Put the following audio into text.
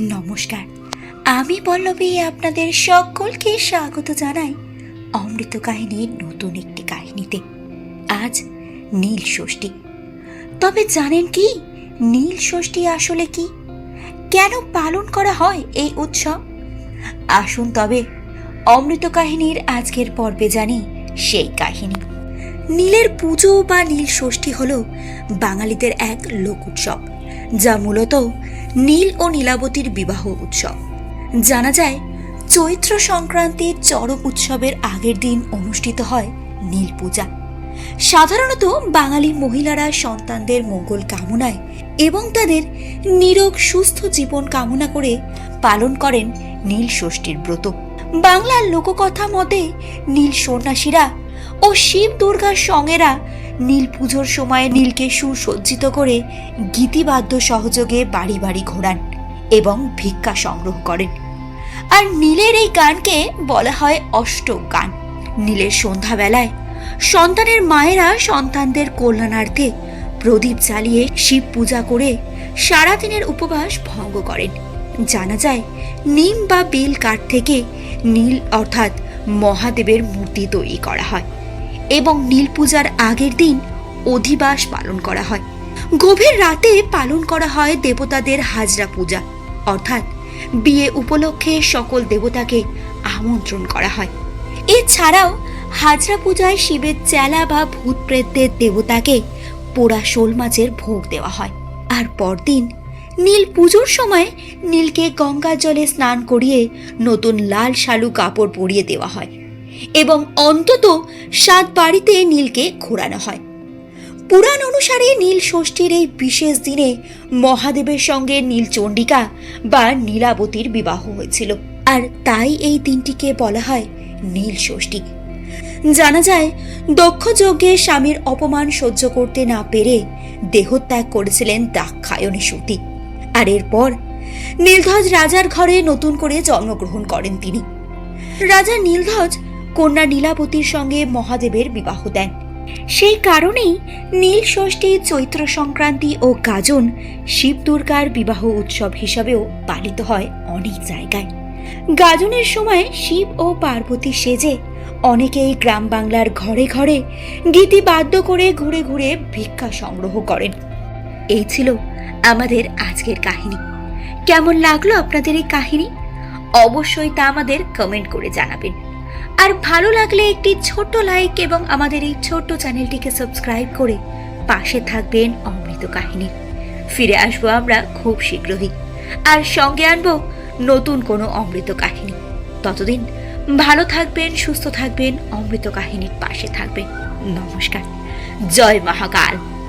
নমস্কার। আমি পল্লবী আপনাদের সকলকে স্বাগত জানাই অমৃত কাহিনীর নতুন একটি কাহিনীতে। আজ নীল ষষ্ঠী। তবে জানেন কি, নীল ষষ্ঠী আসলে কি? কেন পালন করা হয় এই উৎসব? আসুন তবে অমৃত কাহিনীর আজকের পর্বে জানি সেই কাহিনী। নীলের পুজো বা নীল ষষ্ঠী হল বাঙালিদের এক লোক উৎসব, যা মূলত নীল ও নীলাবতীর বিবাহ উৎসব। জানা যায়, চৈত্র সংক্রান্তির চরম উৎসবের আগের দিন অনুষ্ঠিত হয় নীল পূজা। সাধারণত বাঙালি মহিলারা সন্তানদের মঙ্গল কামনায় এবং তাদের নিরোগ, সুস্থ জীবন কামনা করে পালন করেন নীল ষষ্ঠীর ব্রত। বাংলার লোককথা মতে নীল সন্ন্যাসীরা ও শিব দুর্গার সঙ্গেরা নীল পুজোর সময় নীলকে সুসজ্জিত করে গীতিবাদ্য সহযোগে বাড়ি বাড়ি ঘোরান এবং ভিক্ষা সংগ্রহ করেন। আর নীলের এই গানকে বলা হয় অষ্টক গান। নীলের সন্ধ্যাবেলায় সন্তানের মায়েরা সন্তানদের কল্যাণার্থে প্রদীপ জ্বালিয়ে শিব পূজা করে সারাদিনের উপবাস ভঙ্গ করেন। জানা যায়, নিম বা বেল কাঠ থেকে নীল অর্থাৎ মহাদেবের মূর্তি তৈরি করা হয়। এবং নীল পূজার আগের দিন অধিবাস পালন করা হয়। গভীর রাতে পালন করা হয় দেবতাদের হাজরা পূজা। অর্থাৎ বিয়ে উপলক্ষে সকল দেবতাকে আমন্ত্রণ করা হয়। এছাড়াও হাজরা পূজায় শিবের চেলা বা ভূত প্রেতদের দেবতাকে পোড়া শোল মাছের ভোগ দেওয়া হয়। আর পরদিন নীল পুজোর সময় নীলকে গঙ্গা জলে স্নান করিয়ে নতুন লাল শালু কাপড় পরিয়ে দেওয়া হয়। এবং অন্তত সাত বাড়িতে নীলকে ঘোরানো হয়। পুরাণ অনুসারে নীল ষষ্ঠীর এই বিশেষ দিনে মহাদেবের সঙ্গে নীলচণ্ডিকা বা নীলাবতীর বিবাহ হয়েছিল। আর তাই এই দিনটিকে বলা হয় নীল ষষ্ঠী। জানা যায়, দক্ষ যজ্ঞে স্বামীর অপমান সহ্য করতে না পেরে দেহত্যাগ করেছিলেন দাক্ষায়ণী সতী। আর এরপর নীলধ্বজ রাজার ঘরে নতুন করে জন্মগ্রহণ করেন তিনি। রাজা নীলধ্বজ কন্যা নীলাবতীর সঙ্গে মহাদেবের বিবাহ দেন। সেই কারণেই নীল ষষ্ঠী চৈত্র সংক্রান্তি ও গাজন শিব দুর্গার বিবাহ উৎসব হিসাবেও পালিত হয় অনেক জায়গায়। গাজনের সময় শিব ও পার্বতী সেজে অনেকেই গ্রাম বাংলার ঘরে ঘরে গীতি বাদ্য করে ঘুরে ঘুরে ভিক্ষা সংগ্রহ করেন। এই ছিল আমাদের আজকের কাহিনী। কেমন লাগল আপনাদের এই কাহিনী? অবশ্যই তা আমাদের কমেন্ট করে জানাবেন। আর ভালো লাগলে একটি ছোট্ট লাইক এবং আমাদের এই ছোট্ট চ্যানেলটিকে সাবস্ক্রাইব করে পাশে থাকবেন অমৃত কাহিনী। ফিরে আসব আমরা খুব শীঘ্রই। আর সঙ্গে আনব নতুন কোনো অমৃত কাহিনী। ততদিন ভালো থাকবেন, সুস্থ থাকবেন, অমৃত কাহিনীর পাশে থাকবেন। নমস্কার। জয় মহাকাল।